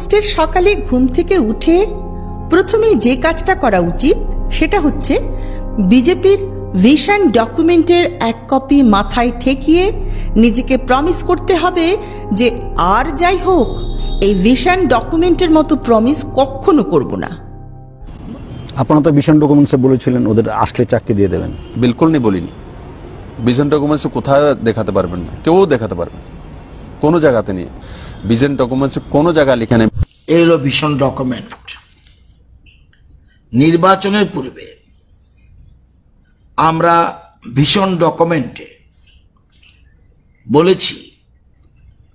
প্রমিস্টের সকালে ঘুম থেকে উঠে প্রথমেই যে কাজটা করা উচিত সেটা হচ্ছে বিজেপির ভিশন ডকুমেন্টের এক কপি মাথায় ঠেকিয়ে নিজেকে প্রমিস করতে হবে যে আর যাই হোক এই ভিশন ডকুমেন্টের মতো প্রমিস কখনো করব না। আপনারা তো ভীষণ ডকুমেন্টসে বলেছিলেন ওদের আসলে চাকরি দিয়ে দেবেন। বিলকুল নেই বলিনি। ভিশন ডকুমেন্টস কোথায় দেখাতে পারবেন না কেউ দেখাতে পারবেন না। কোনো জায়গাতে নেই ভিজন ডকুমেন্টস কোনো জায়গায় লেখা নেই এই হলো ভীষণ ডকুমেন্ট নির্বাচনের পূর্বে আমরা ভীষণ ডকুমেন্টে বলেছি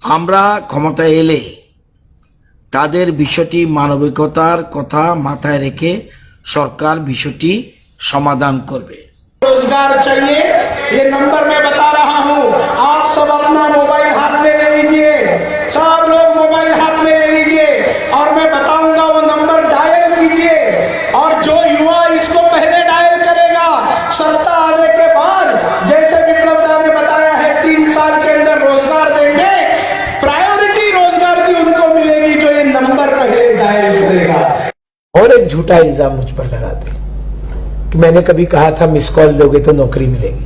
আমরা ক্ষমতায় এলে তাদের বিষয়টি মানবিকতার কথা মাথায় রেখে সরকার বিষয়টি সমাধান করবে रोजगार चाहिए ये नंबर मैं बता रहा हूँ आप सब अपना मोबाइल और एक झूठा इल्ज़ाम मुझ पर लगाते कि मैंने कभी कहा था मिस कॉल दोगे तो नौकरी मिलेगी।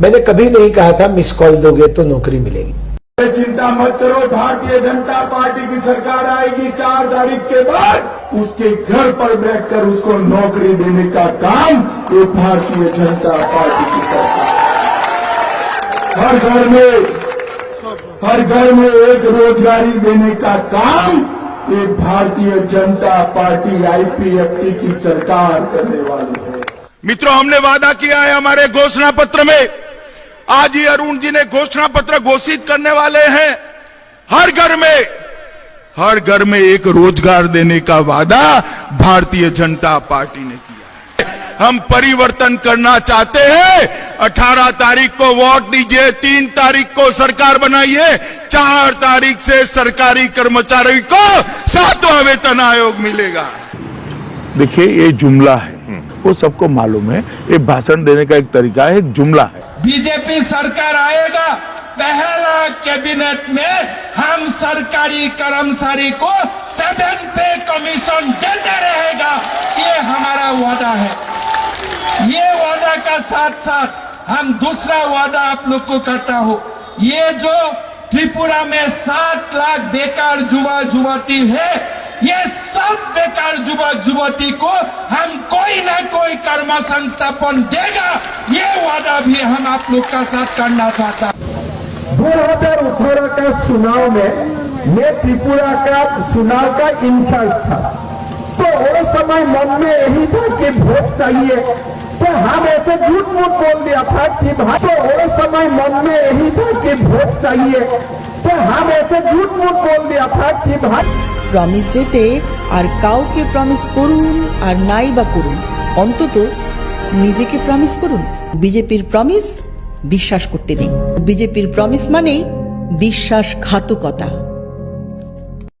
मैंने कभी नहीं कहा था मिस कॉल दोगे तो नौकरी मिलेगी। चिंता मत करो, भारतीय जनता पार्टी की सरकार आएगी चार तारीख के बाद। उसके घर पर बैठकर उसको नौकरी देने का काम ये भारतीय जनता पार्टी की सरकार। हर घर में, हर घर में एक रोजगारी देने का काम ये भारतीय जनता पार्टी आईपीएफटी की सरकार करने वाली है। मित्रों, हमने वादा किया है हमारे घोषणा पत्र में। आज ही अरुण जी ने घोषणा पत्र घोषित करने वाले हैं। हर घर में, हर घर में एक रोज़गार देने का वादा भारतीय जनता पार्टी ने किया। हम परिवर्तन करना चाहते हैं। 18 तारीख को वोट दीजिए तीन तारीख को सरकार बनाइए चार तारीख से सरकारी कर्मचारी को सातवां वेतन आयोग मिलेगा। देखिए ये जुमला है। वो सबको मालूम है। ये भाषण देने का एक तरीका है एक जुमला है। बीजेपी सरकार आएगा पहला कैबिनेट में हम सरकारी कर्मचारी को सेवन पे कमीशन देते रहेगा। ये हमारा वादा है। ये वादा का साथ साथ हम दूसरा वादा आप लोग को करता हूँ। ये जो त्रिपुरा में सात लाख बेकार युवा युवती है, ये सब बेकार युवा युवती को हम कोई ना कोई कर्म संस्थापन देगा। ये वादा भी हम आप लोग का साथ करना चाहता। दो हज़ार अठारह का चुनाव में मैं त्रिपुरा का चुनाव का इंचार्ज था। तो उस समय मन में यही था कि वोट चाहिए। तो हम ऐसे झूठ मूठ बोल दिया था कि भाई तो उस समय मन में यही था कि वोट चाहिए तो हम ऐसे झूठ मूठ बोल दिया था कि भाई প্রমিস ডেতে আর কাউকে প্রমিস করুন আর নাই বা করুন অন্তত নিজেকে প্রমিস করুন বিজেপির প্রমিস বিশ্বাস করতে নেই বিজেপির প্রমিস মানেই বিশ্বাসঘাতকতা